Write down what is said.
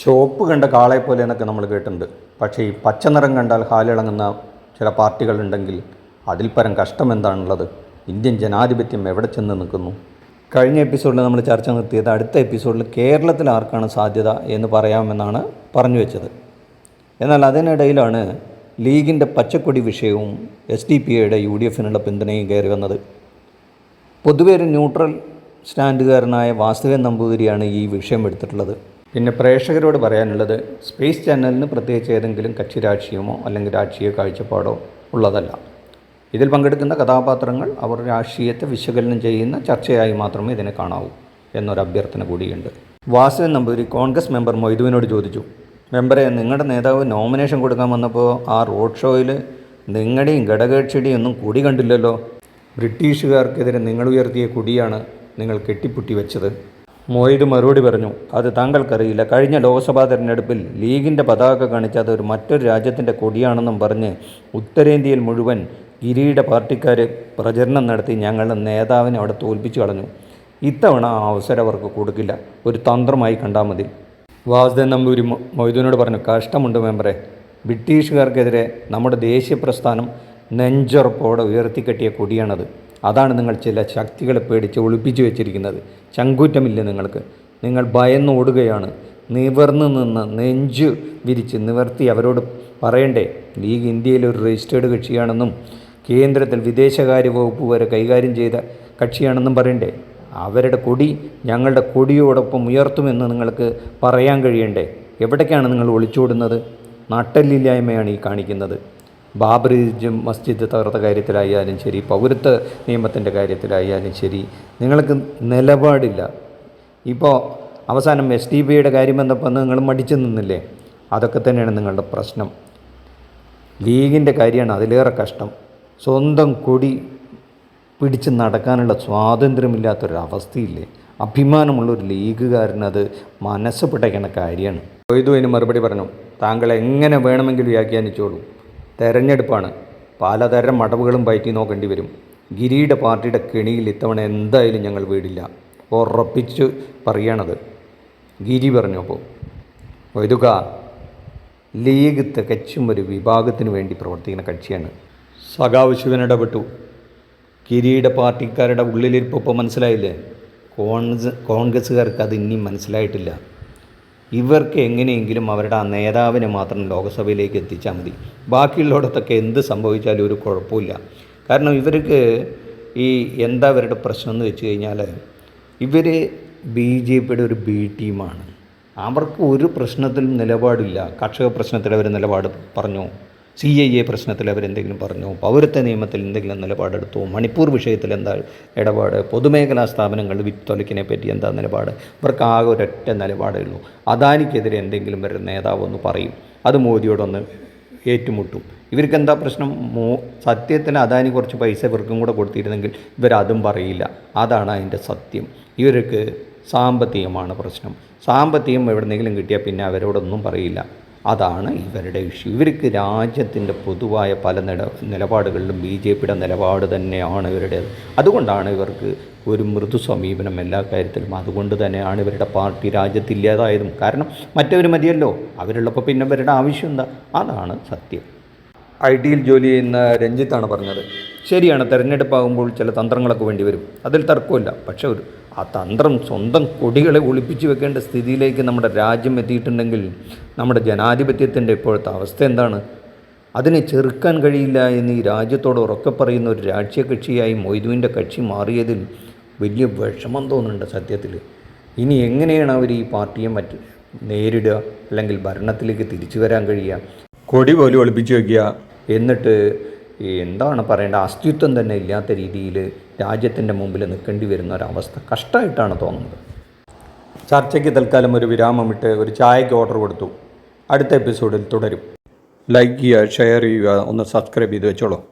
ചുവപ്പ് കണ്ട കാളയെ പോലെ എന്നൊക്കെ നമ്മൾ കേട്ടിട്ടുണ്ട്. പക്ഷേ ഈ പച്ച നിറം കണ്ടാൽ ഹാലിളങ്ങുന്ന ചില പാർട്ടികളുണ്ടെങ്കിൽ അതിൽ പരം കഷ്ടം എന്താണുള്ളത്? ഇന്ത്യൻ ജനാധിപത്യം എവിടെ ചെന്ന് നിൽക്കുന്നു? കഴിഞ്ഞ എപ്പിസോഡിൽ നമ്മൾ ചർച്ച നിർത്തിയത് അടുത്ത എപ്പിസോഡിൽ കേരളത്തിൽ ആർക്കാണ് സാധ്യത എന്ന് പറയാമെന്നാണ് പറഞ്ഞു വെച്ചത്. എന്നാൽ അതിനിടയിലാണ് ലീഗിന്റെ പച്ചക്കൊടി വിഷയവും എസ് ഡി പി ഐയുടെ യു ഡി എഫിനുള്ള പിന്തുണയും കയറി വന്നത്. പൊതുവേ ഒരു ന്യൂട്രൽ സ്റ്റാൻഡുകാരനായ വാസുദേവൻ നമ്പൂതിരിയാണ് ഈ വിഷയം എടുത്തിട്ടുള്ളത്. പിന്നെ പ്രേക്ഷകരോട് പറയാനുള്ളത് സ്പേസ് ചാനലിന് പ്രത്യേകിച്ച് ഏതെങ്കിലും കക്ഷി രാഷ്ട്രീയമോ അല്ലെങ്കിൽ രാഷ്ട്രീയ കാഴ്ചപ്പാടോ ഉള്ളതല്ല. ഇതിൽ പങ്കെടുക്കുന്ന കഥാപാത്രങ്ങൾ അവർ രാഷ്ട്രീയത്തെ വിശകലനം ചെയ്യുന്ന ചർച്ചയായി മാത്രമേ ഇതിനെ കാണാവൂ എന്നൊരു അഭ്യർത്ഥന കൂടിയുണ്ട്. വാസുദേവൻ നമ്പൂതിരി കോൺഗ്രസ് മെമ്പർ മൊയ്തുവിനോട് ചോദിച്ചു മെമ്പറെ നിങ്ങളുടെ നേതാവ് നോമിനേഷൻ കൊടുക്കാൻ വന്നപ്പോൾ ആ റോഡ് ഷോയിൽ നിങ്ങളുടെയും ഘടകകക്ഷിയുടെയും ഒന്നും കൂടി കണ്ടില്ലല്ലോ. ബ്രിട്ടീഷുകാർക്കെതിരെ നിങ്ങൾ ഉയർത്തിയ കുടിയാണ് നിങ്ങൾ കെട്ടിപ്പുട്ടി വെച്ചത്. മൊയ്ത് മറുപടി പറഞ്ഞു അത് താങ്കൾക്കറിയില്ല. കഴിഞ്ഞ ലോക്സഭാ തെരഞ്ഞെടുപ്പിൽ ലീഗിന്റെ പതാക കാണിച്ച് അത് ഒരു മറ്റൊരു രാജ്യത്തിന്റെ കൊടിയാണെന്നും പറഞ്ഞ് ഉത്തരേന്ത്യയിൽ മുഴുവൻ ഗിരിയുടെ പാർട്ടിക്കാർ പ്രചരണം നടത്തി ഞങ്ങളുടെ നേതാവിനെ അവിടെ തോൽപ്പിച്ചു കളഞ്ഞു. ഇത്തവണ ആ അവസരം അവർക്ക് കൊടുക്കില്ല. ഒരു തന്ത്രമായി കണ്ടാൽ മതി. വാസുദേവൻ നമ്പൂരി മൊ- മൊയ്തുവിനോട് പറഞ്ഞു കഷ്ടമുണ്ട് മെമ്പറെ. ബ്രിട്ടീഷുകാർക്കെതിരെ നമ്മുടെ ദേശീയ പ്രസ്ഥാനം നെഞ്ചുറപ്പോടെ ഉയർത്തിക്കെട്ടിയ കൊടിയാണത്. അതാണ് നിങ്ങൾ ചില ശക്തികളെ പേടിച്ച് ഒളിപ്പിച്ചു വെച്ചിരിക്കുന്നത്. ചങ്കൂറ്റമില്ല നിങ്ങൾക്ക്. നിങ്ങൾ ഭയന്ന് ഓടുകയാണ്. നിവർന്ന് നിന്ന് നെഞ്ച് വിരിച്ച് നിവർത്തി അവരോട് പറയണ്ടേ? ലീഗ് ഇന്ത്യയിൽ ഒരു രജിസ്റ്റേർഡ് കക്ഷിയാണെന്നും കേന്ദ്രത്തിൽ വിദേശകാര്യ വകുപ്പ് വരെ കൈകാര്യം ചെയ്ത കക്ഷിയാണെന്നും പറയണ്ടേ? അവരുടെ കൊടി ഞങ്ങളുടെ കൊടിയോടൊപ്പം ഉയർത്തുമെന്ന് നിങ്ങൾക്ക് പറയാൻ കഴിയണ്ടേ? എവിടേക്കാണ് നിങ്ങൾ ഒളിച്ചോടുന്നത്? നട്ടല്ലില്ലായ്മയാണ് ഈ കാണിക്കുന്നത്. ബാബറി മസ്ജിദ് തകർത്ത കാര്യത്തിലായാലും ശരി പൗരത്വ നിയമത്തിന്റെ കാര്യത്തിലായാലും ശരി നിങ്ങൾക്ക് നിലപാടില്ല. ഇപ്പോൾ അവസാനം എസ് ടി ബിയുടെ കാര്യം വന്നപ്പോൾ നിങ്ങൾ മടിച്ചു നിന്നില്ലേ? അതൊക്കെ തന്നെയാണ് നിങ്ങളുടെ പ്രശ്നം. ലീഗിന്റെ കാര്യമാണ് അതിലേറെ കഷ്ടം. സ്വന്തം കൊടി പിടിച്ച് നടക്കാനുള്ള സ്വാതന്ത്ര്യമില്ലാത്തൊരവസ്ഥയില്ലേ? അഭിമാനമുള്ളൊരു ലീഗുകാരനത് മനസ്സ് പിടയ്ക്കണ കാര്യമാണ്. കൊയ്തു അതിന് മറുപടി പറഞ്ഞു താങ്കൾ എങ്ങനെ വേണമെങ്കിലും വ്യാഖ്യാനിച്ചോളൂ. തെരഞ്ഞെടുപ്പാണ്. പലതരം മടവുകളും പയറ്റി നോക്കേണ്ടി വരും ഗിരിയുടെ പാർട്ടിയുടെ കെണിയിൽ ഇത്തവണ എന്തായാലും ഞങ്ങൾ വീടില്ല ഉറപ്പിച്ച് പറയണത്. ഗിരി പറഞ്ഞു അപ്പോൾ കൊയ്തുക ലീഗ് തികച്ചും ഒരു വിഭാഗത്തിന് വേണ്ടി പ്രവർത്തിക്കുന്ന കക്ഷിയാണ്. സഖാവ് ശിവൻ ഇടപെട്ടു. കിരീട പാർട്ടിക്കാരുടെ ഉള്ളിലിരിപ്പ് ഇപ്പോൾ മനസ്സിലായില്ലേ? കോൺഗ്രസ് കോൺഗ്രസ്സുകാർക്ക് അത് ഇനിയും മനസ്സിലായിട്ടില്ല. ഇവർക്ക് എങ്ങനെയെങ്കിലും അവരുടെ ആ നേതാവിനെ മാത്രം ലോക്സഭയിലേക്ക് എത്തിച്ചാൽ മതി. ബാക്കിയുള്ളിടത്തൊക്കെ എന്ത് സംഭവിച്ചാലും ഒരു കുഴപ്പമില്ല. കാരണം ഇവർക്ക് ഈ എന്താ അവരുടെ പ്രശ്നം എന്ന് വെച്ച് കഴിഞ്ഞാൽ ഇവർ ബി ജെ പിയുടെ ഒരു ബി ടീമാണ്. അവർക്ക് ഒരു പ്രശ്നത്തിലും നിലപാടില്ല. കർഷക പ്രശ്നത്തിൽ അവർ നിലപാട് പറഞ്ഞു. സി ഐ എ പ്രശ്നത്തിൽ അവരെന്തെങ്കിലും പറഞ്ഞു? പൗരത്വ നിയമത്തിൽ എന്തെങ്കിലും നിലപാടെടുത്തു മണിപ്പൂർ വിഷയത്തിൽ എന്താ ഇടപാട്? പൊതുമേഖലാ സ്ഥാപനങ്ങൾ വിത്തൊലക്കിനെ പറ്റി എന്താ നിലപാട്? ഇവർക്ക് ആകെ ഒരൊറ്റ നിലപാടേ ഉള്ളൂ. അദാനിക്കെതിരെ എന്തെങ്കിലും ഒരു നേതാവ് ഒന്ന് പറയും. അത് മോദിയോടൊന്ന് ഏറ്റുമുട്ടും. ഇവർക്ക് എന്താ പ്രശ്നം? മോ സത്യത്തിൽ അദാനി കുറച്ച് പൈസ ഇവർക്കും കൂടെ കൊടുത്തിരുന്നെങ്കിൽ ഇവരതും പറയില്ല. അതാണ് അതിന്റെ സത്യം. ഇവർക്ക് സാമ്പത്തികമാണ് പ്രശ്നം. സാമ്പത്തികം എവിടെന്നെങ്കിലും കിട്ടിയാൽ പിന്നെ അവരോടൊന്നും പറയില്ല. അതാണ് ഇവരുടെ ഇഷ്യൂ ഇവർക്ക് രാജ്യത്തിന്റെ പൊതുവായ പല നില നിലപാടുകളിലും ബി ജെ പിയുടെ നിലപാട് തന്നെയാണ് ഇവരുടേത്. അതുകൊണ്ടാണ് ഇവർക്ക് ഒരു മൃദു സമീപനം എല്ലാ കാര്യത്തിലും. അതുകൊണ്ട് തന്നെയാണ് ഇവരുടെ പാർട്ടി രാജ്യത്തില്ലാതായതും കാരണം മറ്റവർ മതിയല്ലോ. അവരുള്ളപ്പോൾ പിന്നെ ഇവരുടെ ആവശ്യം എന്താ? അതാണ് സത്യം. ഐ ടിയിൽ ജോലി ചെയ്യുന്ന രഞ്ജിത്താണ് പറഞ്ഞത്. ശരിയാണ് തെരഞ്ഞെടുപ്പാകുമ്പോൾ ചില തന്ത്രങ്ങളൊക്കെ വേണ്ടി വരും. അതിൽ തർക്കമില്ല. പക്ഷേ ഒരു ആ തന്ത്രം സ്വന്തം കൊടികളെ ഒളിപ്പിച്ചു വെക്കേണ്ട സ്ഥിതിയിലേക്ക് നമ്മുടെ രാജ്യം എത്തിയിട്ടുണ്ടെങ്കിൽ നമ്മുടെ ജനാധിപത്യത്തിന്റെ ഇപ്പോഴത്തെ അവസ്ഥ എന്താണ്? അതിനെ ചെറുക്കാൻ കഴിയില്ല എന്ന് ഈ രാജ്യത്തോട് ഉറക്കെ പറയുന്ന ഒരു രാഷ്ട്രീയ കക്ഷിയായി മൊയ്തുവിന്റെ കക്ഷി മാറിയതിൽ വലിയ വിഷമം തോന്നുന്നുണ്ട് സത്യത്തിൽ. ഇനി എങ്ങനെയാണ് അവർ ഈ പാർട്ടിയെ മറ്റ് നേരിടുക? അല്ലെങ്കിൽ ഭരണത്തിലേക്ക് തിരിച്ചു വരാൻ കഴിയുക? കൊടി പോലും ഒളിപ്പിച്ചു വയ്ക്കുക എന്നിട്ട് എന്താണ് പറയേണ്ട? അസ്തിത്വം തന്നെ ഇല്ലാത്ത രീതിയിൽ രാജ്യത്തിന്റെ മുമ്പിൽ നിൽക്കേണ്ടി വരുന്ന ഒരവസ്ഥ കഷ്ടമായിട്ടാണ് തോന്നുന്നത്. ചർച്ചയ്ക്ക് തൽക്കാലം ഒരു വിരാമമിട്ട് ഒരു ചായയ്ക്ക് ഓർഡർ കൊടുത്തു. അടുത്ത എപ്പിസോഡിൽ തുടരും. ലൈക്ക് ചെയ്യുക ഷെയർ ചെയ്യുക ഒന്ന് സബ്സ്ക്രൈബ് ചെയ്ത് വെച്ചോളൂ.